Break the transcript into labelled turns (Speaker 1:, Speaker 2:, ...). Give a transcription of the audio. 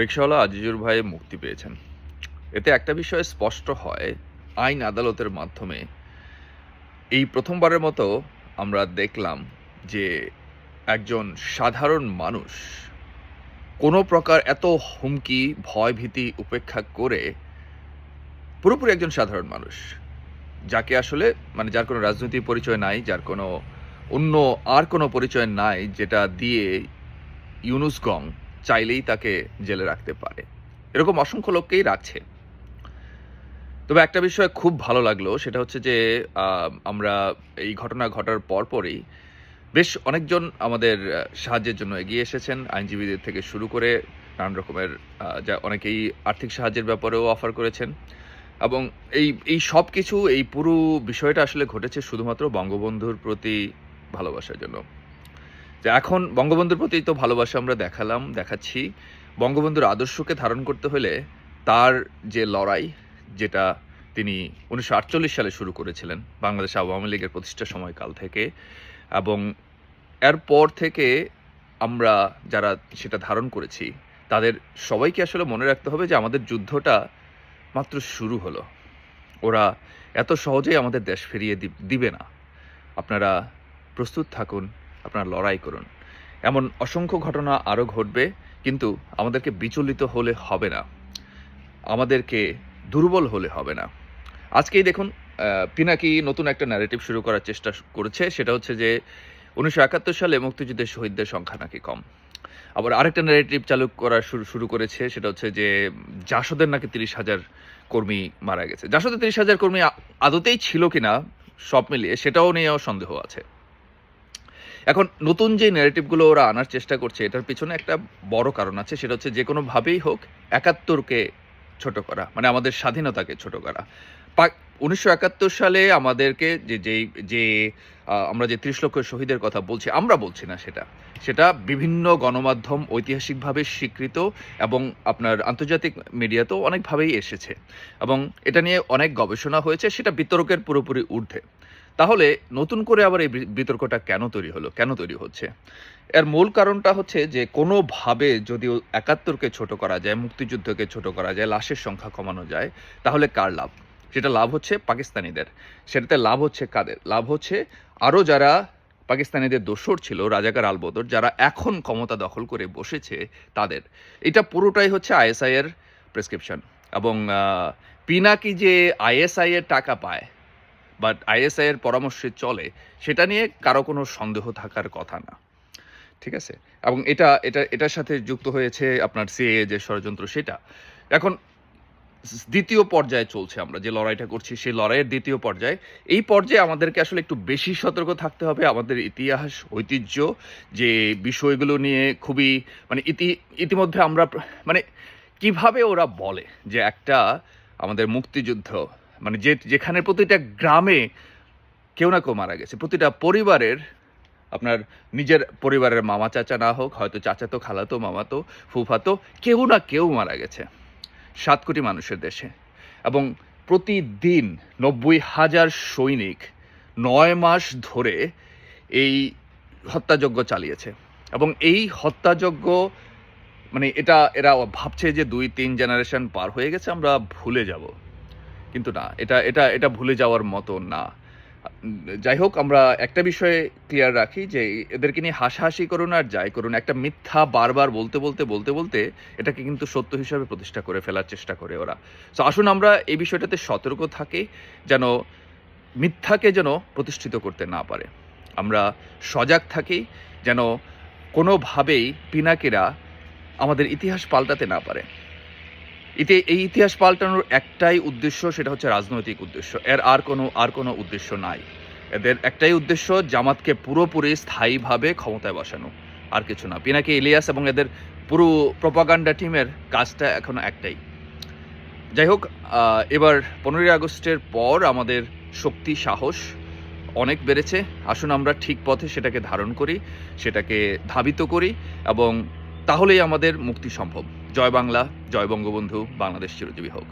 Speaker 1: রিক্সাওয়ালা আজিজুর ভাই মুক্তি পেয়েছেন। এতে একটা বিষয় স্পষ্ট হয়, আইন আদালতের মাধ্যমে। এই প্রথমবারের মতো আমরা দেখলাম যে একজন সাধারণ মানুষ কোনো প্রকার এত হুমকি ভয় ভীতি উপেক্ষা করে পুরোপুরি একজন সাধারণ মানুষ, যাকে আসলে মানে যার কোনো রাজনৈতিক পরিচয় নাই, যার কোনো অন্য আর কোনো পরিচয় নাই, যেটা দিয়ে ইউনুস গং চাইলেই তাকে জেলে রাখতে পারে। এরকম অসংখ্য লোককেই রাখছে। তবে একটা বিষয় খুব ভালো লাগল, সেটা হচ্ছে যে আমরা এই ঘটনা ঘটার পরপরই বেশ অনেকজন আমাদের সাহায্যের জন্য এগিয়ে এসেছেন। আইনজীবীদের থেকে শুরু করে নানান রকমের যা অনেকেই আর্থিক সাহায্যের ব্যাপারেও অফার করেছেন। এবং এই এই সব কিছু, এই পুরো বিষয়টা আসলে ঘটেছে শুধুমাত্র বঙ্গবন্ধুর প্রতি ভালোবাসার জন্য। যে এখন বঙ্গবন্ধুর প্রতি তো ভালোবাসা আমরা দেখালাম, দেখাচ্ছি। বঙ্গবন্ধুর আদর্শকে ধারণ করতে হলে তার যে লড়াই, যেটা তিনি উনিশশো আটচল্লিশ সালে শুরু করেছিলেন, বাংলাদেশ আওয়ামী লীগের প্রতিষ্ঠা সময়কাল থেকে। এবং এরপর থেকে আমরা যারা সেটা ধারণ করেছি, তাদের সবাইকে আসলে মনে রাখতে হবে যে আমাদের যুদ্ধটা মাত্র শুরু হলো। ওরা এত সহজেই আমাদের দেশ ফিরিয়ে দিবে না। আপনারা প্রস্তুত থাকুন। আপনারা লড়াই করুন। এমন অসংখ্য ঘটনা আরও ঘটবে, কিন্তু আমাদেরকে বিচলিত হলে হবে না। আমাদেরকে দুর্বল হলে হবে না। আজকেই দেখুন পিনাকি নতুন একটা ন্যারেটিভ শুরু করার চেষ্টা করেছে। সেটা হচ্ছে যে, উনিশশো একাত্তর সালে মুক্তিযুদ্ধের শহীদদের সংখ্যা নাকি কম। আবার আরেকটা ন্যারেটিভ চালু করা শুরু শুরু করেছে, সেটা হচ্ছে যে, জাসদের নাকি তিরিশ হাজার কর্মী মারা গেছে। জাসদের তিরিশ হাজার কর্মী আদতেই ছিল কিনা সব মিলিয়ে সেটাও নিয়েও সন্দেহ আছে। এখন নতুন যে ন্যারেটিভগুলো ওরা আনার চেষ্টা করছে, এটার পিছনে একটা বড় কারণ আছে, সেটা হচ্ছে যে কোনোভাবেই হোক, একাত্তরকে ছোট করা মানে আমাদের স্বাধীনতাকে ছোট করা। উনিশশো একাত্তর সালে আমাদেরকে যে, যেই, যে আমরা যে ত্রিশ লক্ষ শহীদের কথা বলছি, আমরা বলছি না সেটা। সেটা বিভিন্ন গণমাধ্যম ঐতিহাসিকভাবে স্বীকৃত এবং আপনার আন্তর্জাতিক মিডিয়াতেও অনেকভাবেই এসেছে। এবং এটা নিয়ে অনেক গবেষণা হয়েছে, সেটা বিতর্কের পুরোপুরি ঊর্ধ্বে। তাহলে নতুন করে আবার এই বিতর্কটা কেন তৈরি হলো? কেন তৈরি হচ্ছে? এর মূল কারণটা হচ্ছে যে, কোনোভাবে যদি একাত্তরকে ছোট করা যায়, মুক্তিযুদ্ধকে ছোট করা যায়, লাশের সংখ্যা কমানো যায়, তাহলে কার লাভ? সেটা লাভ হচ্ছে পাকিস্তানিদের। সেটাতে লাভ হচ্ছে কাদের? লাভ হচ্ছে আরও যারা পাকিস্তানিদের দোসর ছিল, রাজাকার আলবদর, যারা এখন ক্ষমতা দখল করে বসেছে, তাদের। এটা পুরোটাই হচ্ছে আইএসআই এর প্রেসক্রিপশন এবং পিনাকি যে আইএসআই এর টাকা পায় বাট আইএসআই এর পরামর্শে চলে, সেটা নিয়ে কারও কোনো সন্দেহ থাকার কথা না। ঠিক আছে? এবং এটা এটা, এটার সাথে যুক্ত হয়েছে আপনার সিএ যে ষড়যন্ত্র সেটা। এখন, দ্বিতীয় পর্যায়ে চলছে আমরা যে লড়াইটা করছি, সেই লড়াইয়ের দ্বিতীয় পর্যায়ে। এই পর্যায়ে আমাদেরকে আসলে একটু বেশি সতর্ক থাকতে হবে। আমাদের ইতিহাস, ঐতিহ্য যে বিষয়গুলো নিয়ে খুবই মানে ইতি, ইতিমধ্যে আমরা মানে কীভাবে ওরা বলে যে একটা আমাদের মুক্তিযুদ্ধ মানে যে, যেখানে প্রতিটা গ্রামে কেউ না কেউ মারা গেছে। প্রতিটা পরিবারের আপনার নিজের পরিবারের মামা চাচা না হোক, হয়তো চাচা চাচাতো খালাতো মামাতো ফুফাতো কেউ না কেউ মারা গেছে। সাত কোটি মানুষের দেশে। এবং প্রতিদিন নব্বই হাজার সৈনিক নয় মাস ধরে এই হত্যাযজ্ঞ চালিয়েছে। এবং এই হত্যাযজ্ঞ মানে এটা, এরা ভাবছে যে দুই, তিন জেনারেশন পার হয়ে গেছে, আমরা ভুলে যাব। কিন্তু না, এটা এটা এটা ভুলে যাওয়ার মতো না। যাই হোক, আমরা একটা বিষয়ে ক্লিয়ার রাখি যে, এদেরকে নিয়ে হাসাহাসি করুন আর যাই করুন, একটা মিথ্যা বারবার বলতে বলতে বলতে বলতে এটাকে কিন্তু সত্য হিসাবে প্রতিষ্ঠা করে ফেলার চেষ্টা করে ওরা। তো আসুন আমরা এই বিষয়টাতে সতর্ক থাকি, যেন মিথ্যাকে যেন প্রতিষ্ঠিত করতে না পারে। আমরা সজাগ থাকি, যেন কোনোভাবেই পিনাকিরা আমাদের ইতিহাস পাল্টাতে না পারে। এতে এই ইতিহাস পাল্টানোর একটাই উদ্দেশ্য সেটা হচ্ছে রাজনৈতিক উদ্দেশ্য। এর আর কোনো আর কোনো উদ্দেশ্য নাই। এদের একটাই উদ্দেশ্য জামাতকে পুরোপুরি স্থায়ীভাবে ক্ষমতায় বসানো। আর কিছু না। পিনাকি ইলিয়াস এবং এদের পুরো প্রপাগান্ডা টিমের কাজটা এখনও একটাই। যাই হোক এবার পনেরোই আগস্টের পর আমাদের শক্তি সাহস অনেক বেড়েছে। আসুন আমরা ঠিক পথে সেটাকে ধারণ করি, সেটাকে ধাবিত করি এবং তাহলেই আমাদের মুক্তি সম্ভব। জয় বাংলা জয় বঙ্গবন্ধু বাংলাদেশ চিরজীবী হোক।